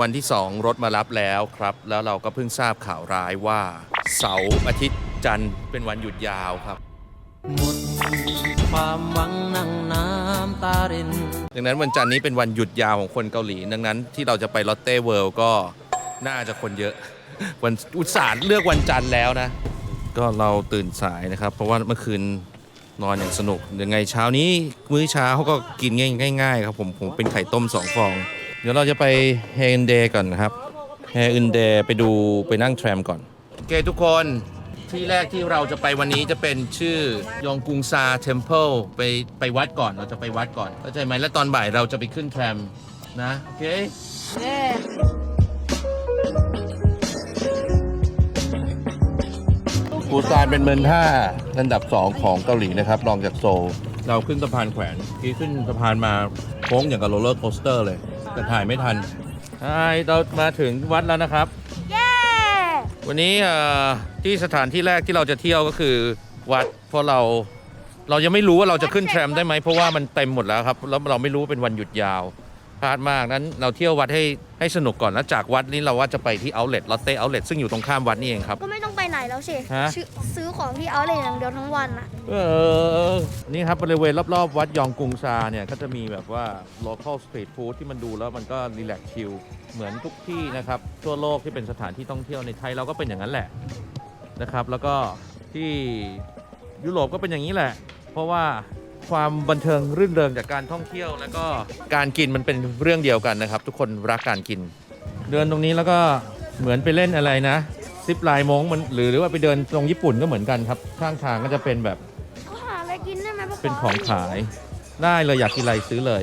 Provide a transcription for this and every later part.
วันที่ 2 รถมารับแล้วครับ แล้วเราก็เพิ่งทราบข่าวร้ายว่า เสาร์อาทิตย์จันทร์เป็นวันหยุดยาวครับ หมดความหวังนั่งน้ำตาริน ดังนั้นวันจันทร์นี้เป็นวันหยุดยาวของคนเกาหลี ดังนั้นที่เราจะไปลอตเต้เวิลด์ก็น่าจะคนเยอะ วันอุตส่าห์เลือกวันจันทร์แล้วนะ ก็เราตื่นสายนะครับ เพราะว่าเมื่อคืนนอนอย่างสนุกยังไงเช้านี้มื้อเช้าเขาก็กินง่ายๆครับผมผมเป็นไข่ต้มสองฟอง เดี๋ยวเราจะไปเฮนเดย์ก่อนนะครับเฮนเดย์ไปดูไปนั่งแทรมก่อน โอเคทุกคนที่แรกที่เราจะไปวันนี้จะเป็นชื่อยองกุงซาเทมเพลไปไปวัดก่อนเราจะไปวัดก่อนเข้าใจไหมแล้วตอนบ่ายเราจะไปขึ้นแทรมนะ โอเค ปูซานเป็นเมืองท่าอันดับ 2 ของเกาหลีนะครับ รองจากโซล เราขึ้นสะพานแขวนที่ขึ้นสะพานมาโค้งอย่างกับโรลเลอร์โคสเตอร์เลย แต่ถ่ายไม่ทันใช่เรามาถึงวัดแล้วนะครับ เย้ วันนี้เอ่อที่สถานที่แรกที่เราจะเที่ยวก็คือวัดเพราะเราเรายังไม่รู้ว่าเราจะขึ้นแทรมได้ไหมเพราะว่ามันเต็มหมดแล้วครับแล้วเราไม่รู้ว่าเป็นวันหยุดยาวพลาดมากนั้นเราเที่ยววัดให้ ให้สนุกก่อนแล้วจากวัดนี้เราว่าจะไปที่เอาเล t ลอตเต้เอาเล t ซึ่งอยู่ตรงข้ามวัดนี่เองครับ ก็ไม่ต้องไปไหนแล้วสิฮะ ซื้อซื้อของที่เอาเลยอย่างเดียวทั้งวันอะเออนี่ครับบริเวณรอบๆ วัดยองกุงซาเนี่ย ก็จะมีแบบว่า local street food ที่มันดูแล้วมันก็รีแลกชิลเหมือนทุกที่นะครับ ทั่วโลกที่เป็นสถานที่ท่องเที่ยวในไทยเราก็เป็นอย่างนั้นแหละนะครับ แล้วก็ที่ยุโรปก็เป็นอย่างนี้แหละ เพราะว่า ความบันเทิงรื่นเริงจากการท่องเที่ยว แล้วก็การกินมันเป็นเรื่องเดียวกันนะครับ ทุกคนรักการกิน เดินตรงนี้แล้วก็เหมือนไปเล่นอะไรนะซิปไลน์มงมันหรือหรือว่าไปเดินตรงญี่ปุ่นก็เหมือนกันครับ ข้างทางก็จะเป็นแบบก็หาอะไรกินได้ไหมพ่อเป็นของขายได้เลยอยากกินอะไรซื้อเลย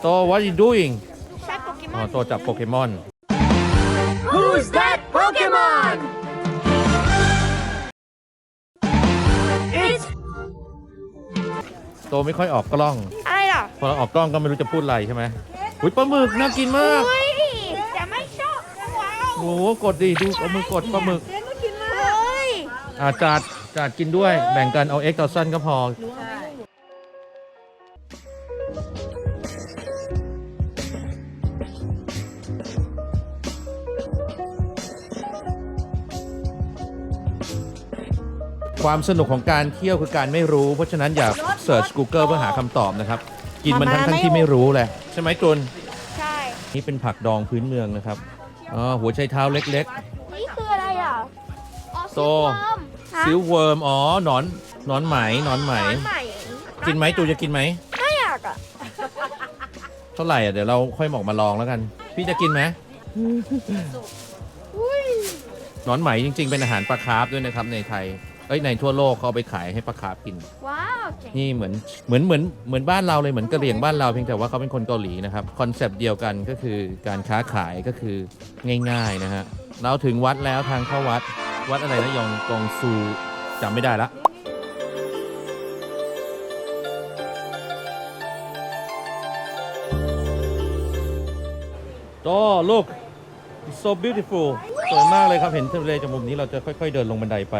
โต what you doing ใช่โปเกมอ๋ออนโตจับโปเกมอน โตไม่ค่อยออกกล้อง อะไรล่ะพอเราออกกล้องก็ไม่รู้จะพูดอะไรใช่ไหมอุ้ยปลาหมึกน่ากินมากเฮ้ยจะไม่ชอบว้าวโหกดดิดูเอามือกดปลาหมึกเฮ้ยอ่าจัดจัดกินด้วย แบ่งกันเอาเอ็กต่อสั้นก็พอ ความสนุกของการเที่ยวคือการไม่รู้ เพราะฉะนั้นอย่าเสิร์ช Google เพื่อหาคำตอบนะครับ กินมันทั้งทั้งๆที่ไม่รู้แหละใช่ไหมตุนใช่นี่เป็นผักดองพื้นเมืองนะครับอ๋อหัวไชเท้าเล็ก นี่คืออะไรอะอ๋อโตซิลเวิร์มฮะๆซิลเวิร์มอ๋อหนอนหนอนไหมหนอนไหมร้านใหม่กินไหมตูจะกินไหม ไม่อยากอะเท่าไหร่อะเดี๋ยวเราค่อยหมอกมาลองแล้วกัน พี่จะกินไหมอุ้ย หนอนไหมจริง ๆ เป็นอาหารปลาคาร์ฟด้วยนะครับในไทย เอ้ยในทั่วโลกเขาเอาไปขายให้ปลาคาร์ฟกิน ว้าวเจ๋งนี่เหมือนเหมือนเหมือนเหมือนบ้านเราเลยเหมือนกะเหรี่ยงบ้านเราเพียงแต่ว่าเขาเป็นคนเกาหลีนะครับคอนเซปต์เดียวกันก็คือการค้าขายก็คือง่ายๆนะฮะเราถึงวัดแล้วทางเข้าวัดวัดอะไรนะยองกองซูจำไม่ได้ละโต look it's so beautiful สวยมากเลยครับ เห็นทะเลจากมุมนี้เราจะค่อย ๆ เดินลงบันไดไป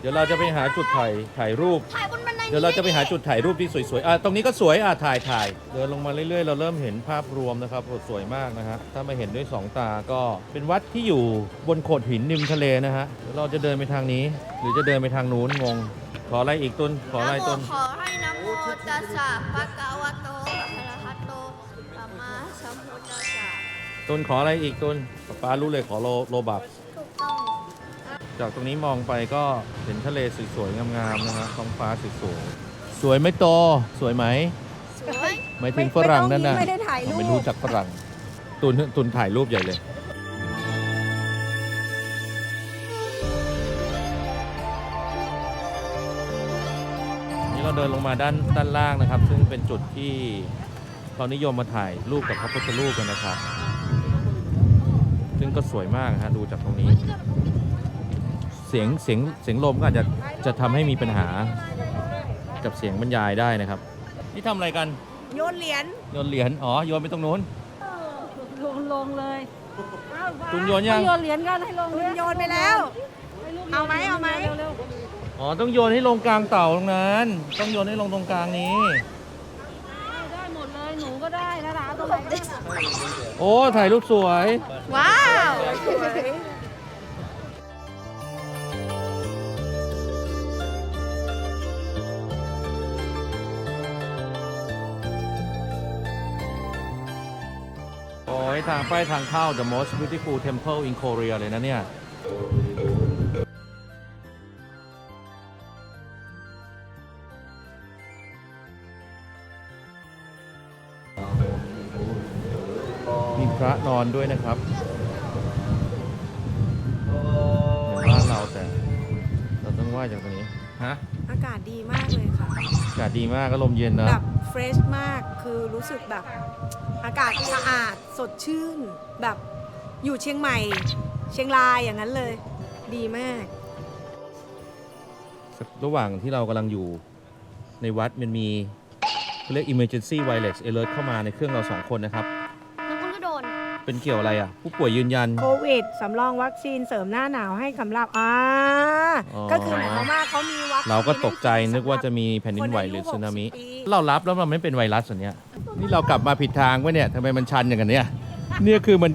เดี๋ยวเราจะไปหาจุดถ่ายถ่ายรูป ถ่ายบนบันไดเดี๋ยวเราจะไปหาจุดถ่ายรูปที่สวยๆอะตรงนี้ก็สวยอะถ่ายถ่าย เดินลงมาเรื่อยๆ เราเริ่มเห็นภาพรวมนะครับโอ้สวยมากนะฮะ ถ้ามาเห็นด้วยสองตาก็เป็นวัดที่อยู่บนโขดหินริมทะเลนะฮะเดี๋ยวเราจะเดินไปทางนี้ หรือจะเดินไปทางนู้นงง ขออะไรอีกตุนขออะไรตุน ขอให้นะโมตัสสะภะคะวะโตอะระหะโตสัมมาสัมพุทธัสสะตุนขออะไรอีกตุนป้ารู้เลยขอโลโลบักถูกต้อง จากตรงนี้มองไปก็เห็นทะเลสวยๆงามๆนะฮะท้องฟ้าสวยๆสวยไหมโตสวยไหมสวยหมายถึงฝรั่งนั่นน่ะไม่ได้ถ่ายรูปไม่รู้จักฝรั่งตุนตุนถ่ายรูปใหญ่เลยนี่เราเดินลงมาด้านด้านล่างนะครับ ซึ่งเป็นจุดที่เขานิยมมาถ่ายรูปกับพระพุทธรูปกันนะครับ ซึ่งก็สวยมากนะฮะดูจากตรงนี้ เสียงเสียงเสียงลมก็อาจจะจะทำให้มีปัญหากับเสียงบรรยายได้นะครับนี่ทำอะไรกันโยนเหรียญโยนเหรียญอ๋อโยนไปตรงนู้น ลงลงเลยตุนโยนยัง ให้โยนเหรียญกันให้ลงโยนไปแล้วให้ลูกเอาไหมเอาไหมเร็วเร็วอ๋อต้องโยนให้ลงกลางเต่าตรงนั้น ต้องโยนให้ลงตรงกลางนี้ได้หมดเลย หนูก็ก็ได้นะนะตรงไหนก็ได้ โอ้ถ่ายรูปสวย ว้าว ทางไปทางเข้า the most beautiful temple in Korea เลยนะเนี่ย มีพระนอนด้วยนะครับเหมือนบ้านเราแต่ เราต้องไหว่าจากตรงนี้ ฮะอากาศดีมากเลยค่ะ อากาศดีมากก็ลมเย็นนะแบบเฟรชมากคือรู้สึกแบบอากาศสะอาดสดชื่น แบบอยู่เชียงใหม่ เชียงรายอย่างนั้นเลย ดีมาก ระหว่างที่เรากำลังอยู่ในวัดมันมีเขาเรียก emergency wireless alert เข้ามาในเครื่องเราสองคนนะครับ น้องคุณก็โดน เป็นเกี่ยวอะไรอะ ผู้ป่วยยืนยัน โควิดสำรองวัคซีนเสริมหน้าหนาวให้สำหรับอ่าอ๋อ ก็คือหมายความว่าเขามีวัคซีนเราก็ตกใจนึกว่าจะมีแผ่นดินไหวหรือสึนามิคนอายุ60ปีเรารับแล้วมันไม่เป็นไวรัสอันเนี้ยนี่เรากลับมาผิดทางวะเนี่ยทำไมมันชันอย่างนั้นเนี่ยเนี่ยคือมัน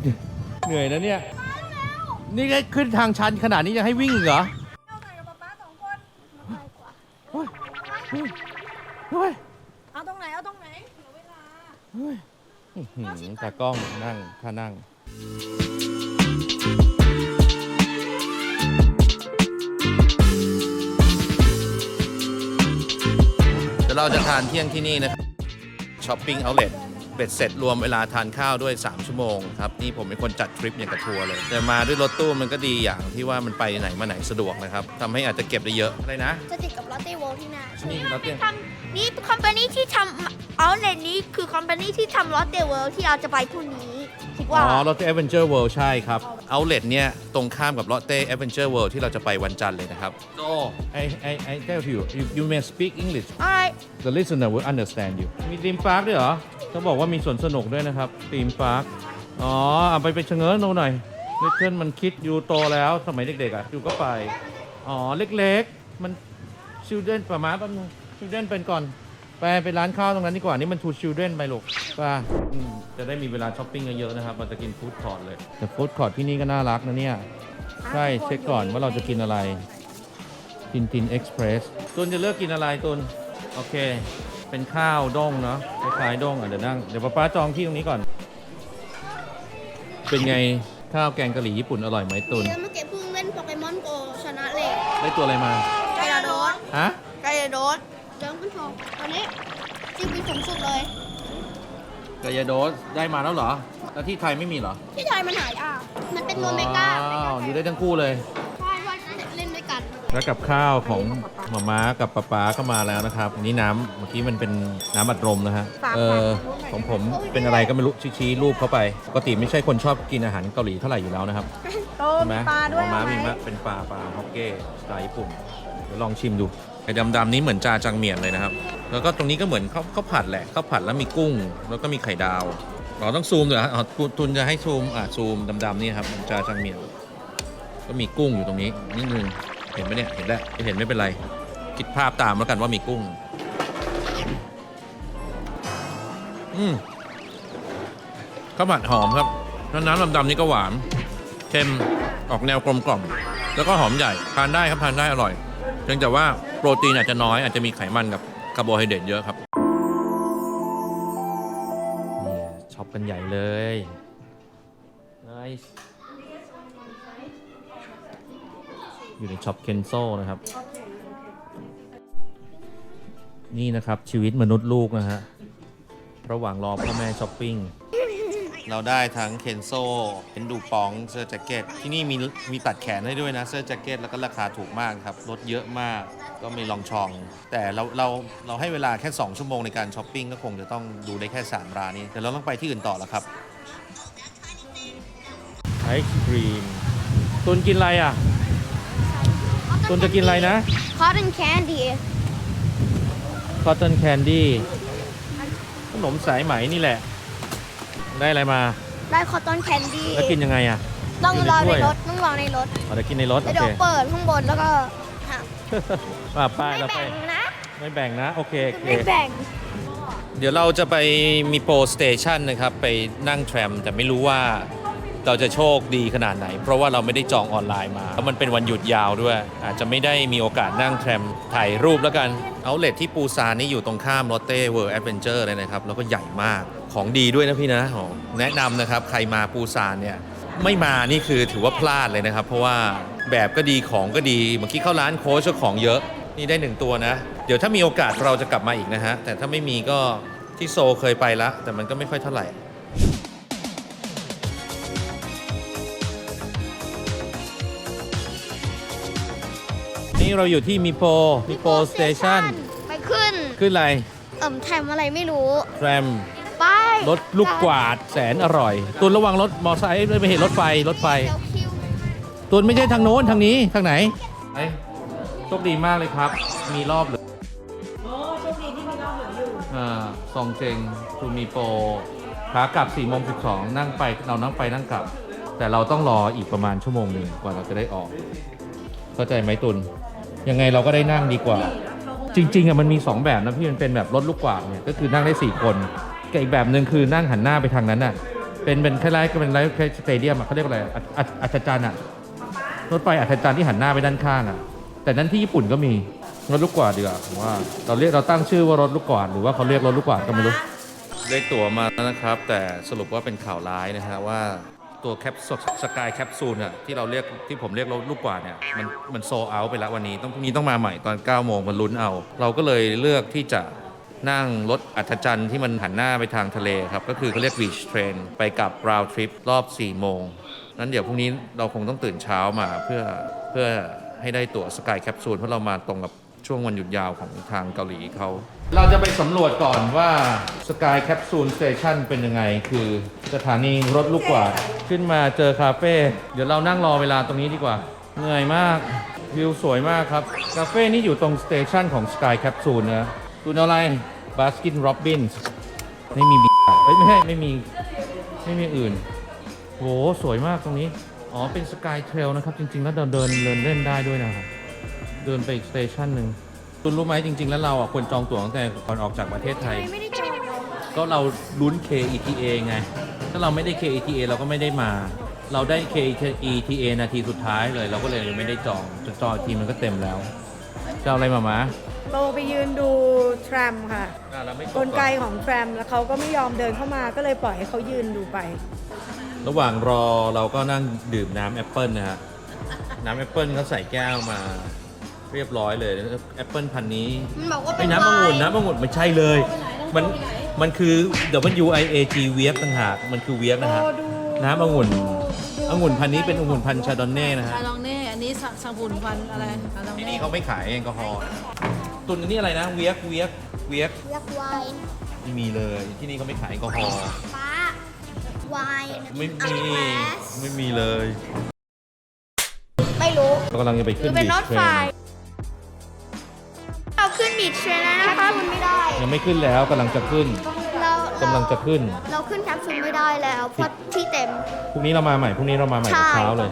เหนื่อยแล้วเนี่ยนี่ก็ขึ้นทางชันขนาดนี้ยังให้วิ่งอีกเหรอโอ้ยโอ้ยเอาตรงไหนเอาตรงไหนเหลือเวลา อื้อหือตากล้องนั่งท่านั่ง เดี๋ยวเราจะทานเที่ยงที่นี่นะครับช้อปปิ้งเอาเล็ต เบ็ดเสร็จรวมเวลาทานข้าวด้วย 3 ชั่วโมงครับนี่ผมเป็นคนจัดทริปอย่างกับทัวร์เลย แต่มาด้วยรถตู้มันก็ดีอย่างที่ว่ามันไปไหนมาไหนสะดวกนะครับทำให้อาจจะเก็บได้เยอะอะไรนะ จะติดกับลอตเต้เวิลด์ที่หน้านี่ลอตเต้ทำนี่คอมพานีที่ทำเอาเลนนี้คือคอมพานีที่ทำลอตเต้เวิลด์ที่เราจะไปพรุ่งนี้ คิดอ๋ว่าอ Lotte Adventure World ใช่ครับ Outlet เนี่ยตรงข้ามกับ Lotte Adventure World ที่เราจะไปวันจันทร์เลยนะครับ So I I I tell you you you may speak English alright the listener will understand you มีธีมพาร์คด้วยเหรอต้องบอกว่ามีสวนสนุกด้วยนะครับธีมพาร์ค อ๋อเอาไปไปเชงเง้อดูหน่อยลิเทิลมันคิดอยู่โตแล้วสมัยเด็กๆอะอยู่ก็ไป อ๋อ เล็กๆ มันชิลเดนประมาณแป๊บนึงชิลเดนเป็นก่อน ไปไปร้านข้าวตรงนั้นดีกว่านี่มันทูชิลเดนไปลูกป่ะอืมจะได้มีเวลาช้อปปิ้งเยอะๆนะครับเราจะกินฟู้ดคอร์ทเลย แต่ฟู้ดคอร์ทที่นี่ก็น่ารักนะเนี่ย ใช่เช็คก่อนว่าเราจะกินอะไร ทินทินเอ็กซ์เพรสตุนจะเลือกกินอะไรตุนโอเค เป็นข้าวด้งเนาะคล้ายๆด้งอะเดี๋ยวนั่งเดี๋ยวป้าป้าจองที่ตรงนี้ก่อน เป็นไงข้าวแกงกะหรี่ญี่ปุ่นอร่อยไหมตุนเดี๋ยวเมื่อกี้เพิ่งเล่นโปเกมอนโกชนะเลยได้ตัวอะไรมา ไกลาโดสฮะไกลาโดสเดี๋ยวคุณชม ตอนนี้จิ้มไปสูงสุดเลย กายาโดสได้มาแล้วเหรอ แล้วที่ไทยไม่มีเหรอที่ไทยมันหายอะ มันเป็นโนเมก้าว้าวอยู่ได้ทั้งคู่เลย ใช่ว่าเล่นด้วยกัน แล้วกับข้าวของหมาม้ากับป๊าป๊าก็มาแล้วนะครับอันนี้น้ำเมื่อกี้มันเป็นน้ำอัดลมนะฮะฝากเออฝากของผมเป็นอะไรก็ไม่รู้ชี้ๆรูปเข้าไปปกติไม่ใช่คนชอบกินอาหารเกาหลีเท่าไหร่อยู่แล้วนะครับ โตใช่มีไหมปลาด้วยหมาม้าเอาไหมมีมะเป็นปลาปลาฮอกเก้สไตล์ญี่ปุ่น เดี๋ยวลองชิมดู ไอ้ดำๆนี้เหมือนจาจังเมียนเลยนะครับ แล้วก็ตรงนี้ก็เหมือนข้าวข้าวผัดแหละข้าวผัดแล้วมีกุ้ง แล้วก็มีไข่ดาวเราต้องซูมเหรออ๋อตุตุนจะให้ซูมอะซูมดำๆนี่ครับจาจังเมียนก็มีกุ้งอยู่ตรงนี้นิดนึงเห็นไหมเนี่ยเห็นแล้วไม่เห็นไม่เป็นไร คิดภาพตามแล้วกันว่ามีกุ้ง อืมข้าวผัดหอมครับแล้วน้ำดำๆนี่ก็หวานเค็มออกแนวกลมกล่อม แล้วก็หอมใหญ่ทานได้ครับทานได้อร่อยเพียงแต่ว่า โปรตีนอาจจะน้อยอาจจะมีไขมันกับคาร์โบไฮเดรตเยอะครับ นี่ช็อปกันใหญ่เลย nice อยู่ในช็อปเคนโซนะครับ นี่นะครับชีวิตมนุษย์ลูกนะฮะระหว่างรอพ่อแม่ช้อปปิ้ง เราได้ทั้งเคนโซเป็นดูปองเสื้อแจ็คเก็ต ที่นี่มีมีตัดแขนให้ด้วยนะเสื้อแจ็คเก็ตแล้วก็ราคาถูกมากครับลดเยอะมากก็มีลองชอง แต่เราเราเราให้เวลาแค่ 2 ชั่วโมงในการช้อปปิ้งก็คงจะต้องดูได้แค่ 3 ร้านนี้แต่เราต้องไปที่อื่นต่อแล้วครับไอศครีมตุนกินอะไรอะตุนจะกินอะไรนะ Cotton candy คอตตอนแคนดี้ขนมสายไหมนี่แหละ ได้อะไรมาได้ cotton candy แล้วกินยังไงอะ ต้องรอกินในถ้ในวยรถต้องรอในรถเอาเดี๋ยวกินในรถแล้โอวเดี๋เคยวเปิดข้างบนแล้วก็หักมาป้ายไม่เราไปแบ่งนะไม่แบ่งนะโอเคโอเค ไม่แบ่งดี๋ยวเราจะไปมีโปรสเตชันนะครับ ไปนั่งแทรม แต่ไม่รู้ว่า เราจะโชคดีขนาดไหน เพราะว่าเราไม่ได้จองออนไลน์มาแล้วมันเป็นวันหยุดยาวด้วย อาจจะไม่ได้มีโอกาสนั่งแทรมถ่ายรูปแล้วกันเอาเลทที่ปูซานนี่อยู่ตรงข้าม Lotte World Adventure เลยนะครับ แล้วก็ใหญ่มากของดีด้วยนะพี่นะแนะนำนะครับ ใครมาปูซานเนี่ยไม่มานี่คือถือว่าพลาดเลยนะครับ เพราะว่าแบบก็ดีของก็ดีเมื่อกี้เข้าร้านโค้ชของเยอะ นี่ได้หนึ่งตัวนะ เดี๋ยวถ้ามีโอกาสเราจะกลับมาอีกนะฮะแต่ถ้าไม่มีก็ที่โซเคยไปละแต่มันก็ไม่ค่อยเท่าไหร่ นี่เราอยู่ที่มีโปมีโปสเตชันไปขึ้น ขึ้นอะไร เอิ่มแทมอะไรไม่รู้แทรมไปรถลูกกวาดแสนอร่อย ตุนระวังรถมอไซค์ไม่เห็นรถไฟรถไฟ เดี๋ยวคิวตุนไม่ใช่ทางโน้นทางนี้ทางไหนไอ้โชคดีมากเลยครับ มีรอบเหลือโอ้โชคดีที่มีรอบเหลืออยู่อ่าซองเจงทูมีโปรขากลับ4โมง12นั่งไปเรานั่งไปนั่งกลับ แต่เราต้องรออีกประมาณชั่วโมงหนึ่งกว่าเราจะได้ออก เข้าใจไหมตุน ยังไงเราก็ได้นั่งดีกว่า จริงๆอะมันมี 2 แบบนะพี่มันเป็นแบบรถลูกกวาดเนี่ยก็คือนั่งได้ 4 คนกับอีกแบบหนึ่งคือนั่งหันหน้าไปทางนั้นน่ะเป็นเป็นคล้ายๆก็เป็นไลฟ์สเตเดียมอะเขาเรียกว่าอะไรอัศอัศอัศจรรย์อะรถไฟอัศจรรย์ที่หันหน้าไปด้านข้างอะ แต่นั้นที่ญี่ปุ่นก็มีรถลูกกวาดดีกว่าผมว่าเราเรียกเราตั้งชื่อว่ารถลูกกวาดหรือว่าเขาเรียกรถลูกกวาดก็ไม่รู้ได้ตั๋วมาแล้วนะครับ แต่สรุปว่าเป็นข่าวร้ายนะฮะว่า ตัวแคปสกายแคปซูลอะที่เราเรียกที่ผมเรียกลูกกว่าเนี่ยมันมันโซเอาไปแล้ววันนี้ต้องพรุ่งนี้ต้องมาใหม่ตอน9โมงมันลุ้นเอา เราก็เลยเลือกที่จะนั่งรถอัศจรรย์ที่มันหันหน้าไปทางทะเลครับ ก็คือเขาเรียก beach train ไปกับ round trip รอบ 4 โมง นั้นเดี๋ยวพรุ่งนี้เราคงต้องตื่นเช้ามาเพื่อเพื่อให้ได้ตั๋วสกายแคปซูลเพราะเรามาตรงกับ ช่วงวันหยุดยาวของทางเกาหลีเขา เราจะไปสำรวจก่อนว่าสกายแคปซูลสเตชันเป็นยังไง คือสถานีรถลูกกวาดขึ้นมาเจอคาเฟ่เดี๋ยวเรานั่งรอเวลาตรงนี้ดีกว่า เหนื่อยมากวิวสวยมากครับ คาเฟ่นี่อยู่ตรงสเตชันของสกายแคปซูลนะคุณอะไรบาสกินโรบินส์ไม่มีบีเอ้ยไม่ใช่ไม่มี ไม่มีอื่นโหสวยมากตรงนี้ อ๋อ เป็นสกายเทรลนะครับ จริง ๆ แล้วเดินเดินเล่นได้ด้วยนะครับ เดินไปอีกสเตชันหนึ่งคุณรู้ไหมจริง ๆ แล้วเราอะควรจองตั๋วตั้งแต่ก่อนออกจากประเทศไทย ไม่ได้จองก็เราลุ้น KETA ไง ถ้าเราไม่ได้ KETA เราก็ไม่ได้มา เราได้ KETA นาทีสุดท้ายเลย เราก็เลยไม่ได้จองจนจองอีกทีมันก็เต็มแล้วจะเอาอะไรมามาโตไปยืนดูแทรมค่ะ อะเราไม่กลไกของแทรมแล้วเขาก็ไม่ยอมเดินเข้ามาก็เลยปล่อยให้เขายืนดูไประหว่างรอเราก็นั่งดื่มน้ำแอปเปิลนะฮะ น้ำแอปเปิลเขาใส่แก้วมา เรียบร้อยเลยแอปเปิลพันธุ์นี้มันบอกว่าเป็ไอ้นน้ำองุ่นไวน้ำองุ่นไม่ใช่เลย มันมันคือ W I A G เวียกต่างหากมันคือเวียกนะฮะโอ้ดูน้ำองุ่นดูองุ่นพันธุ์นี้เป็นองุ่นพันธุ์ชาดอนเน่นะฮะ ชาลองเน่อันนี้สสมุนพันธุ์อะไรชาลองที่เน่นี่เขาไม่ขายแอลกอฮอล์ตุนอันนี้อะไรนะเวียกเวียกเวียกเรียกไวน์ไม่มีเลยที่นี่เขาไม่ขายแอลกอฮอล์ฟ้าไวน์ไม่มีแมสไม่มีเลย ไม่รู้เรากำลังจะไปหรืขึ้นอเป็นบีรชถเทรไฟน เราขึ้นบีชเทรนแล้วนะคะคุณไม่ได้ยังไม่ขึ้นแล้วกำลังจะขึ้นเรากำลังจะขึ้น เราขึ้นแคปซูลไม่ได้แล้วเพราะที่เต็มพรุ่งนี้เรามาใหม่พรุ่งนี้เรามาใหม่ใช่เช้าเลย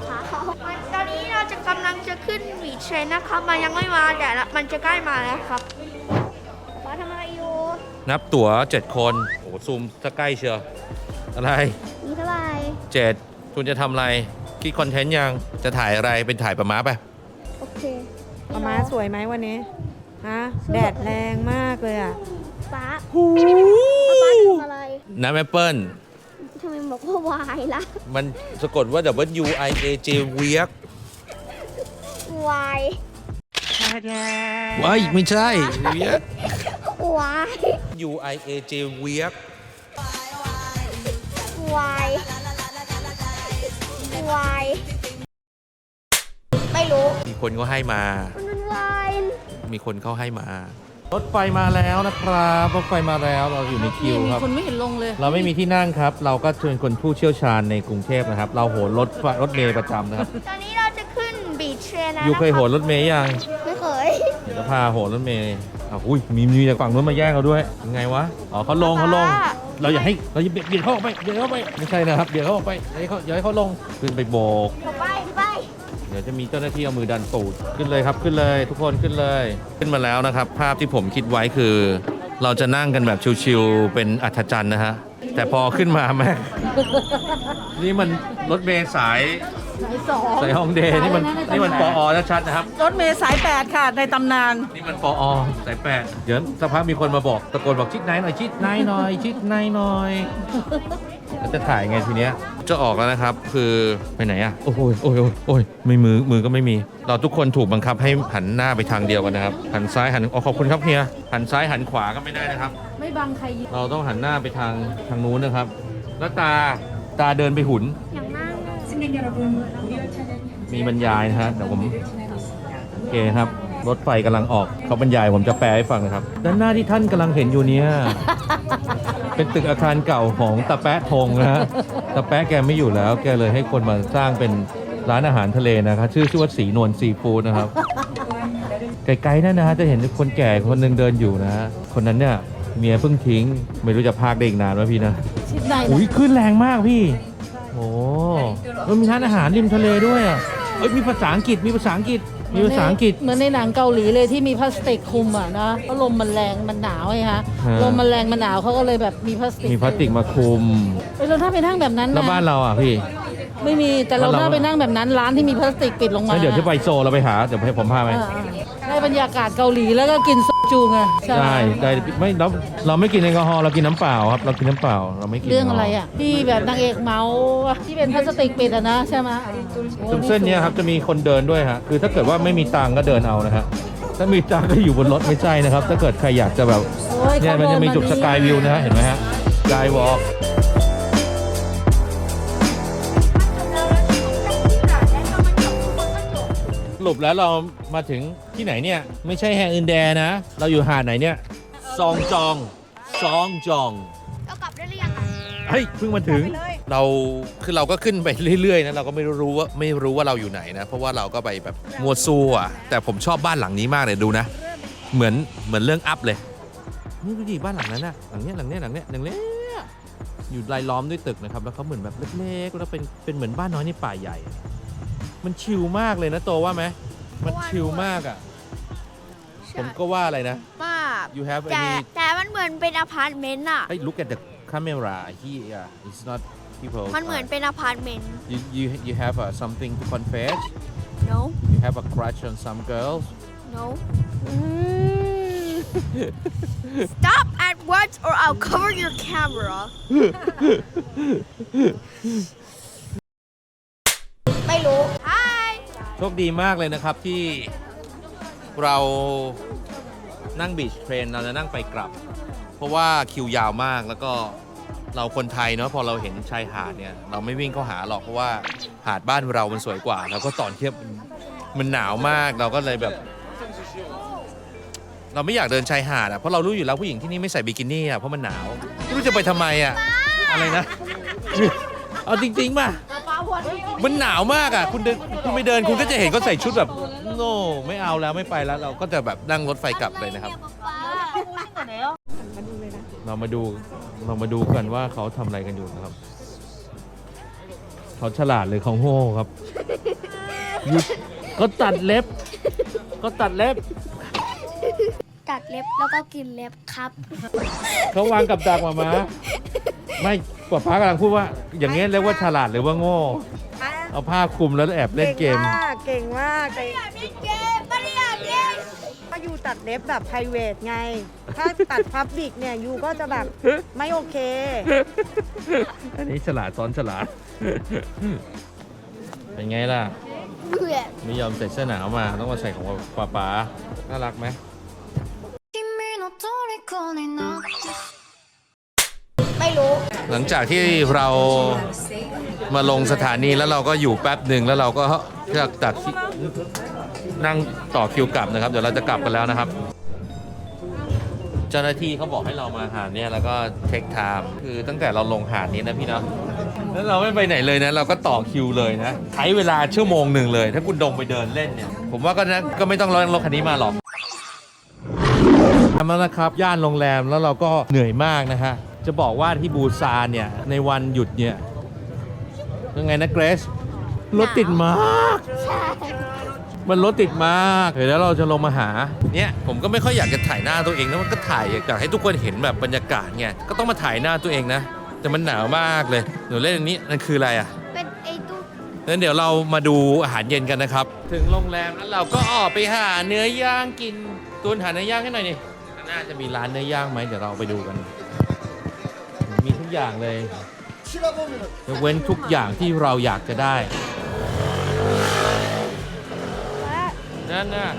ตอนนี้เราจะกำลังจะขึ้นบีชเทรนนะครับมันยังไม่มาแต่ละมันจะใกล้มาแล้วครับป้าทำอะไรอยู่นับตั๋ว7คนโอ้โหซูมจะใกล้เชียวอะไรมีเท่าไหร่7คุณจะทำอะไรคิดคอนเทนต์ยังจะถ่ายอะไรเป็นถ่ายประมาไปโอเคมาม้าสวยไหมวันนี้ ฮะแดดแรงมากเลยอะป้าหูป้าทำอะไรน้ำแอปเปิ้ลทำไมบอกว่าวายล่ะ มันสะกดว่า W I A J เวียกวายว้ายไม่ใช่เวียกวาย U I A J เวียกวายวายไม่รู้ มีคนเขาให้มามันเป็นวาย มีคนเขาให้มารถไฟมาแล้วนะครับรถไฟมาแล้วเราอยู่ในคิวมีครับ คนไม่เห็นลงเลย เราไม่มีที่นั่งครับ เราก็เชิญคนผู้เชี่ยวชาญในกรุงเทพนะครับ เราโหนรถไฟรถเมย์ประจำนะครับ ตอนนี้เราจะขึ้นบีชเทรนแล้วอยู่เคยโหนนะรถเมย์ยังครับไม่เคยเดี๋ยวจะพาโหนรถเมย์อะอุ้ยมีมีจากฝั่งนู้นมาแย่งเราด้วยยังไงวะอ๋อเขาลงเขาลง เราอย่าให้เราอย่าเบียดเบียดเขาออกไปเบียดเขาออกไปไม่ใช่นะครับเบียดเขาออกไปอย่าให้เขาอย่าให้เขาลงขึ้นไปโบกไปไป เดี๋ยวจะมีเจ้าหน้าที่เอามือดันตูดขึ้นเลยครับขึ้นเลยทุกคนขึ้นเลย ขึ้นมาแล้วนะครับ ภาพที่ผมคิดไว้คือ เราจะนั่งกันแบบชิวๆเป็นอัธจันทร์นะฮะแต่พอขึ้นมาแม่งนี่มันรถเมล์สายสายสองสายฮองเดย์นี่มันนี่มันปออชัดๆนะครับ รถเมย์สายแปดค่ะ ในตำนาน นี่มันปออสายแปดเดี๋ยวสักพักมีคนมาบอกตะโกนบอกชิดไหนหน่อยชิดไหนหน่อยชิดไหนหน่อย แล้วจะถ่ายไงทีเนี้ยจะออกแล้วนะครับ คือไปไหนอะโอ้ยโอ้ยโอ้ยโอ้ยไม่มือมือก็ไม่มี เราทุกคนถูกบังคับให้หันหน้าไปทางเดียวกันนะครับ หันซ้ายหันอ๋อขอบคุณครับเฮียหันซ้ายหันขวาก็ไม่ได้นะครับ ไม่บังใครยิงเราต้องหันหน้าไปทางทางนู้นนะครับ แล้วตาตาเดินไปหุน อย่างนั่งมีบรรยายนะฮะเดี๋ยวผมโอเคครับ รถไฟกำลังออกเขาบรรยายผมจะแปลให้ฟังนะครับ ด้านหน้าที่ท่านกำลังเห็นอยู่เนี่ย เป็นตึกอาคารเก่าของตะแปะทงนะฮะตะแปะแกไม่อยู่แล้ว แกเลยให้คนมาสร้างเป็นร้านอาหารทะเลนะครับ ชื่อชื่อว่าสีนวลซีฟู้ดนะครับ ไกลๆนั่นนะฮะจะเห็นคนแก่คนหนึ่งเดินอยู่นะฮะคนนั้นเนี่ยเมียเพิ่งทิ้ง ไม่รู้จะพากได้อีกนานวะพี่นะ ชิดในอุ้ยขึ้นแรงมากพี่ โอ้มันมีร้านอาหารริมทะเลด้วยอะเอ้ยมีภาษาอังกฤษมีภาษาอังกฤษ มีภาษาอังกฤษเหมือนในหนังเกาหลีเลยที่มีพลาสติกคลุมอะนะเพราะลมมันแรงมันหนาวไงฮะฮะ ลมมันแรงมันหนาวเขาก็เลยแบบมีพลาสติกมีพลาสติกมาคลุม เอ้ยเราถ้าไปนั่งแบบนั้นแล้วนะบ้านเราอะพี่ ไม่มีแต่เราบ้านเรา ถ้าไปนั่งแบบนั้นร้านที่มีพลาสติกปิดลงมางั้นเดี๋ยวจะไปโซลเราไปหา เดี๋ยวให้ผมพาไป เออๆ ได้บรรยากาศเกาหลีแล้วก็กินซุปจูไงใช่ไหมได้ได้ไม่เราเราไม่กินแอลกอฮอล์เรากินน้ำเปล่าครับเรากินน้ำเปล่าเราไม่กินเรื่องอะไรอะที่แบบนางเอกเมาที่เป็นพลาสติกปิดอะนะใช่ไหมโอ้ตรงเส้นเนี้ยครับจะมีคนเดินด้วยฮะคือถ้าเกิดว่าไม่มีตังค์ก็เดินเอานะฮะถ้ามีตังค์ก็อยู่บนรถไม่ใช่นะครับ ถ้าเกิดใครอยากจะแบบโอ้เนี่ยมันจะมีจุดสกายวิวนะฮะเห็นไหมฮะสกายวอล์ก รุปแล้วเรามาถึงที่ไหนเนี่ย ไม่ใช่แฮอึนแดนะ เราอยู่หาดไหนเนี่ย ซองจองซองจองเรากลับได้หรือยังอะเฮ้ยเพิ่งมาถึง เราคือเราก็ขึ้นไปเรื่อยๆนะเราก็ไม่รู้ว่าไม่รู้ว่าเราอยู่ไหนนะ เพราะว่าเราก็ไปแบบมัวซัวอะแต่ผมชอบบ้านหลังนี้มากเลยดูนะ เหมือนเหมือนเรื่องอัพเลยนี่ดูดิบ้านหลังนั้นนะหลังเนี้ยหลังเนี้ยหลังเนี้ยหลังเนี้ยอยู่รายล้อมด้วยตึกนะครับแล้วเขาเหมือนแบบเล็กๆแล้วเป็นเป็นเหมือนบ้านน้อยในป่าใหญ่ มันชิลมากเลยนะโตว่าไหมมันชิลมากอะ ผมก็ว่าอะไรนะ มาก you have แต่ any แต่มันเหมือนเป็นอพาร์ตเมนต์อะ hey look at the camera here it's not people มันเหมือนเป็นอพาร์ตเมนต์ you you you have uh, something to confess no you have a crush on some girls no stop at once or I'll cover your camera ชคดีมากเลยนะครับที่เรานั่งบีชเทรนเราจะนั่งไปกลับ เพราะว่าคิวยาวมากแล้วก็เราคนไทยเนาะพอเราเห็นชายหาดเนี่ยเราไม่วิ่งเข้าหาหรอกเพราะว่าหาดบ้านเรามันสวยกว่า แล้วก็ตอนเทียบมันมันหนาวมากเราก็เลยแบบ เราไม่อยากเดินชายหาดอะเพราะเรารู้อยู่แล้วผู้หญิงที่นี่ไม่ใส่บิกินี่อะเพราะมันหนาวไม่รู้จะไปทำไมอะอะไรนะเอาจริงๆป่ะ มันหนาวมากอะ คุณเดินคุณไปเดินคุณก็จะเห็นเขาใส่ชุดแบบโน่ไม่เอาแล้วไม่ไปแล้วเราก็จะแบบนั่งรถไฟกลับเลยนะครับ เรามาดูเรามาดูกันว่าเขาทำอะไรกันอยู่นะครับ เขาฉลาดหรือเขาโง่ครับหยุดก็ตัดเล็บ ก็ตัดเล็บ ตัดเล็บแล้วก็กินเล็บครับ เขาวางกับดักมามาไม่ ป้าป้ากำลังพูดว่า อย่างนี้เรียกว่าฉลาดหรือว่าโง่ เอาผ้าคลุมแล้วแอบเล่นเกม เก่งมากเก่งมากเล่นเกมไม่ได้ยากเล่นก็ยูตัดเล็บแบบไพรเวทไง ถ้าตัดพับบิกเนี่ยยูก็จะแบบไม่โอเค อันนี้ฉลาดซ้อนฉลาด เป็นไงล่ะไม่ยอมใส่เสื้อหนาวมาต้องมาใส่ของป้าป้าน่ารักไหมไม่รู้ หลังจากที่เรามาลงสถานีแล้วเราก็อยู่แป๊บหนึ่งแล้วเราก็จะตัดที่นั่งต่อคิวกลับนะครับ เดี๋ยวเราจะกลับกันแล้วนะครับ เจ้าหน้าที่เขาบอกให้เรามาหาดเนี่ยแล้วก็เทคไทม์คือตั้งแต่เราลงหาดนี้นะพี่เนาะแล้วเราไม่ไปไหนเลยนะ เราก็ต่อคิวเลยนะใช้เวลาชั่วโมงหนึ่งเลย ถ้าคุณดงไปเดินเล่นเนี่ย ผมว่าก็นะก็ไม่ต้องรอรถคันนี้มาหรอกทำแล้วนะครับย่านโรงแรมแล้วเราก็เหนื่อยมากนะฮะ จะบอกว่าที่บูซานเนี่ย ในวันหยุดเนี่ยยังไงนะเกรซรถติดมากใช่มันรถติดมากเดี๋ยวแล้วเราจะลงมาหา เนี่ยผมก็ไม่ค่อยอยากจะถ่ายหน้าตัวเองนะมันก็ถ่ายอยากให้ทุกคนเห็นแบบบรรยากาศไงก็ต้องมาถ่ายหน้าตัวเองนะ แต่มันหนาวมากเลยหนูเล่นอันนี้นั่นคืออะไรอะเป็นไอ้ตู้งั้นเดี๋ยวเรามาดูอาหารเย็นกันนะครับ ถึงโรงแรมแล้วเราก็ออกไปหาเนื้อย่างกินตูนหาเนื้อย่างให้หน่อยนี่น่าจะมีร้านเนื้อย่างไหมเดี๋ยวเราไปดูกันมีทุก อย่างเลยยกเว้นทุกอย่างที่เราอยากจะได้ นั่นน่ะ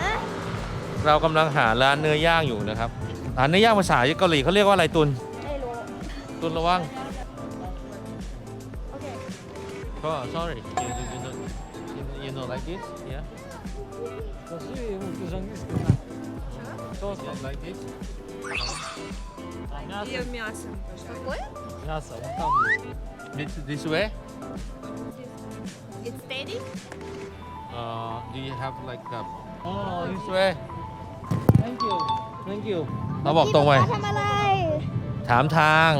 ฮะเรากำลังหาร้านเนื้อย่างอยู่นะครับร้านเนื้อย่างภาษาเกาหลีเขาเรียกว่าอะไรตุนไม่รู้ตุนระวังโอเคก็ sorry you, you, you, know, you, you know like this yeah so like this this this way It's steady uh do you have like a oh this way thank you thank you เราบอกตรงไปทำอะไร ถามทาง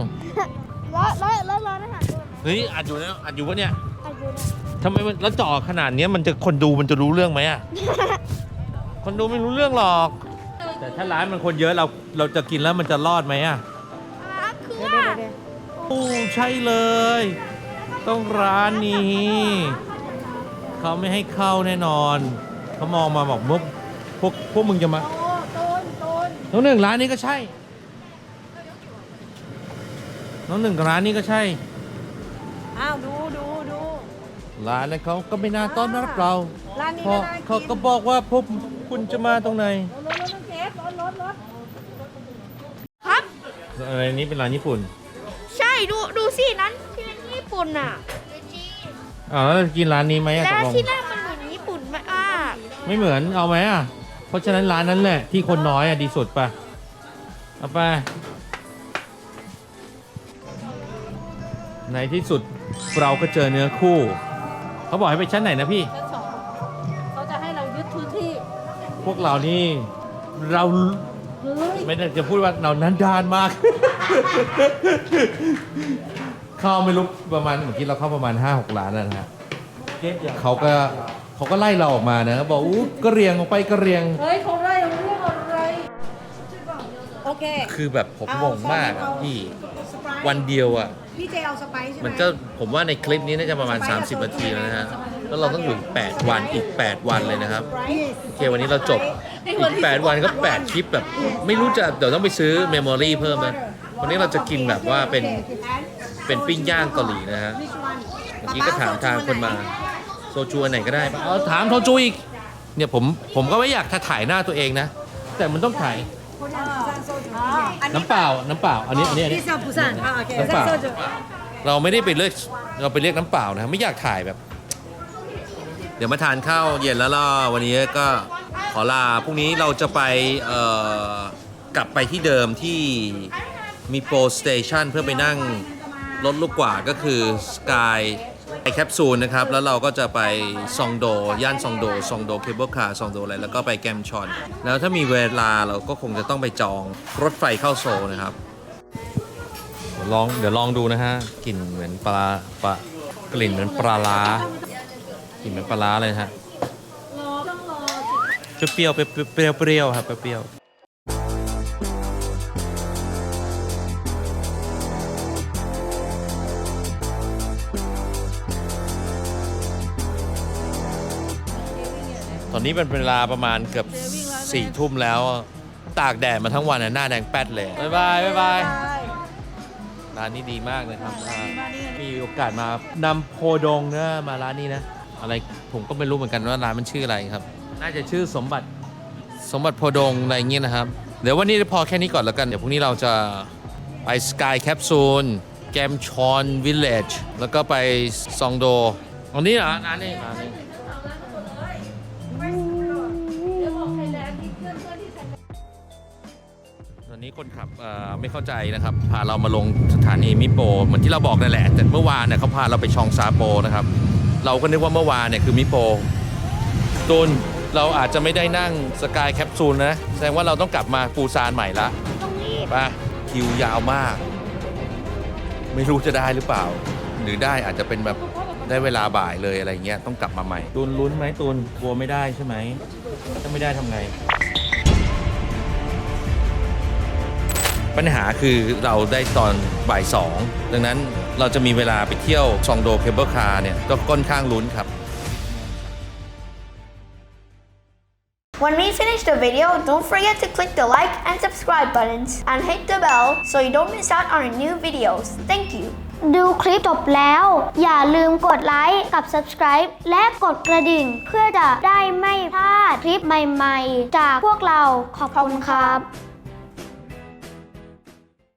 ร้อนร้อนร้อนร้อนอาหารด้วยเฮ้ยอัดอยู่นะอัดอยู่ปะเนี่ยอายุนะทำไมมันแล้วจ่อขนาดเนี้ยมันจะคนดูมันจะรู้เรื่องไหมอะคนดูไม่รู้เรื่องหรอก แต่ถ้าร้านมันคนเยอะเราเราจะกินแล้วมันจะรอดไหมอะอ่าคือว่าโอ้ ใช่เลย ต้องร้านนี้ เขาไม่ให้เข้าแน่นอน เขามองมาบอกมุกพวกพวกมึงจะมาโอ้โตนโตนน้องหนึ่งร้านนี้ก็ใช่ น้องหนึ่งกับร้านนี้ก็ใช่ อ้าวดูดูดูร้านนั้นเขาก็ไม่น่าต้อนรับเรา ร้านนี้เพก็ราะน่ากินเขาก็บอกว่าพวกคุณจะมาตรงไหนครับ อะไรนี้เป็นร้านญี่ปุ่นใช่ ดูดูสินั้นที่เป็นญี่ปุ่นอะอ๋อแล้วเราจะกินร้านนี้ไหมอะตแล้กวลงที่นั่นมันเหมือนญี่ปุ่นมากไม่เหมือนเอาไหมอะเพราะฉะนั้นร้านนั้นแหละที่คนน้อยอะดีสุดปะเอาไปในที่สุดเราก็เจอเนื้อคู่ เขาบอกให้ไปชั้นไหนนะพี่ ชั้นสองเขาจะให้เรายึดพื้นที่พวกเรานี่เราเฮ้ยไม่ได้จะพูดว่าเรานั้นดานมาก เข้าไม่รู้ประมาณเมื่อกี้เราเข้าประมาณ5 6ล้านแล้วนะฮะเขาก็เขาก็ไล่เราออกมานะบอกอู้กระเรียงออกไปกระเรียง เฮ้ยเขาไล่เราเรื่องอะไร โอเค คือแบบผมงงมากอะเอาพี่สไปซ์วันเดียวอะ พี่เจเอาสไปซ์ใช่ไหมมันก็ผมว่าในคลิปนี้น่าจะประมาณ 30 นาทีแล้วนะฮะ แล้วเราต้องอยู่ 8 วันอีก 8 วันเลยนะครับสไปซ์โอเควันนี้เราจบ อีก 8 วันก็ 8 คลิปแบบ ไม่รู้จะเดี๋ยวต้องไปซื้อเมมโมรีเพิ่มนะ วันนี้เราจะกินแบบว่าเป็นเป็นปิ้งย่างเกาหลีนะฮะ เมื่อกี้ก็ถามทางคนมาโซจูอันไหนก็ได้ปะเอาถามโซจูอีก เนี่ยผมผมก็ไม่อยากจะถ่ายหน้าตัวเองนะ แต่มันต้องถ่าย น้ำเปล่า น้ำเปล่า อันนี้ อันนี้อันนี้ที่ซาบุซันอ่าโอเคน้ำเปล่าซาโซจูเราไม่ได้ไปเลือกเราไปเรียกน้ำเปล่านะ ไม่อยากถ่ายแบบ เดี๋ยวมาทานข้าวเย็นแล้วล่ะวันนี้ก็ขอลา พรุ่งนี้เราจะไปเอ่อกลับไปที่เดิมที่ มีโปรสเตชันเพื่อไปนั่งรถลูกกว่าก็คือสกายไอแคปซูลนะครับ แล้วเราก็จะไปซองโด ย่านซองโดซองโดเคเบิลคาร์ซองโดอะไร แล้วก็ไปแกมชอน แล้วถ้ามีเวลาเราก็คงจะต้องไปจองรถไฟเข้าโซลนะครับเดี๋ยวลองเดี๋ยวลองดูนะฮะกลิ่นเหมือนปลาปลากลิ่นเหมือนปลาล้ากลิ่นเหมือนปลาล้าเลยนะฮะเปรี้ยวๆเปรี้ยวๆเปรี้ยวๆครับเปรี้ยว ๆตอนนี้เป็นเวลาประมาณเกือบสี่ทุ่มแล้ว ตากแดดมาทั้งวันนะหน้าแดงแป๊ดเลยบ๊ายบายบ๊ายบายร้านนี้ดีมากเลยครับอ่ามีโอกาสมานำโพดงนะมาร้านนี้นะ อะไรผมก็ไม่รู้เหมือนกันว่าร้านมันชื่ออะไรครับ น่าจะชื่อสมบัติสมบัติโพดงอะไรอย่างเงี้ยนะครับ เดี๋ยววันนี้พอแค่นี้ก่อนแล้วกัน เดี๋ยวพรุ่งนี้เราจะไปสกายแคปซูลแกมชอนวิลเลจแล้วก็ไปซองโดอันนี้เหรอร้านนี้ร้านนี้ นนี้คนขับเอ่อไม่เข้าใจนะครับ พาเรามาลงสถานีมิโปรเหมือนที่เราบอกนั่นแหละ แต่เมื่อวานเนี่ยเขาพาเราไปชองซาโปนะครับ เราก็นึกว่าเมื่อวานเนี่ยคือมิโปรตุนเราอาจจะไม่ได้นั่งสกายแคปซูลนะ แสดงว่าเราต้องกลับมาปูซานใหม่ละตรงนี้ไปคิวยาวมาก ไม่รู้จะได้หรือเปล่า หรือได้อาจจะเป็นแบบได้เวลาบ่ายเลยอะไรเงี้ยต้องกลับมาใหม่ตูนลุ้นไหมตูนกลัวไม่ได้ใช่ไหมถ้าไม่ได้ทำไง ปัญหาคือเราได้ตอนบ่ายสองดังนั้นเราจะมีเวลาไปเที่ยวซองโดเคเบิลคาร์เนี่ยก็ค่อนข้างลุ้นครับ When we finish the video, don't forget to click the like and subscribe buttons and hit the bell so you don't miss out on our new videos. Thank you. ดูคลิปจบแล้ว อย่าลืมกดไลค์กับ subscribe และกดกระดิ่ง เพื่อจะได้ไม่พลาดคลิปใหม่ๆ จากพวกเราขอบคุณครับ